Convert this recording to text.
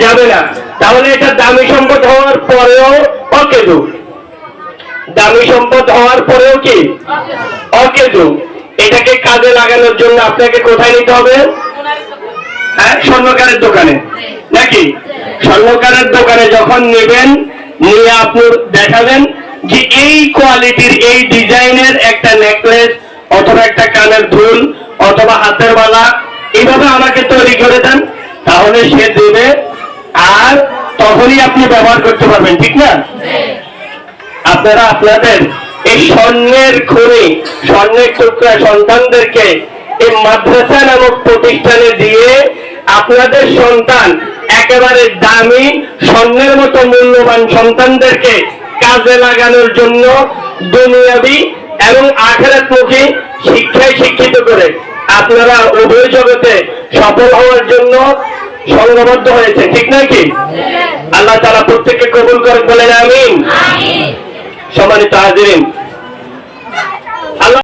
যাবে না। তাহলে এটা দামি সম্পদ হওয়ার পরেও অকেজু। দামি সম্পদ হওয়ার পরেও কি? অকেজু। এটাকে কাজে লাগানোর জন্য আপনাকে কোথায় নিতে হবে? হ্যাঁ স্বর্ণকারের দোকানে। নাকি? স্বর্ণকারের দোকানে যখন নেবেন, নিয়ে আপনি দেখাবেন যে এই কোয়ালিটির, এই ডিজাইনের একটা নেকলেস অথবা একটা কানের দুল অথবা হাতের বালা এইভাবে আমাকে তৈরি করে দেন, তাহলে সে দেবে আর তখনই আপনি ব্যবহার করতে পারবেন, ঠিক না? আপনারা আপনাদের এই স্বর্ণের খনি, স্বর্ণের টুকরা সন্তানদেরকে এই মাদ্রাসা নামক প্রতিষ্ঠানে দিয়ে আপনাদের সন্তান একেবারে দামি, স্বর্ণের মতো মূল্যবান সন্তানদেরকে কাজে লাগানোর জন্য দুনিয়াবি এবং আখেরাতমুখী শিক্ষায় শিক্ষিত করে আপনারা উভয় জগতে সফল হওয়ার জন্য সংঘবদ্ধ হয়েছে ঠিক নাকি আল্লাহ। তারা প্রত্যেককে কবুল করে বলেন আমিন। সম্মানিত হাজিরিন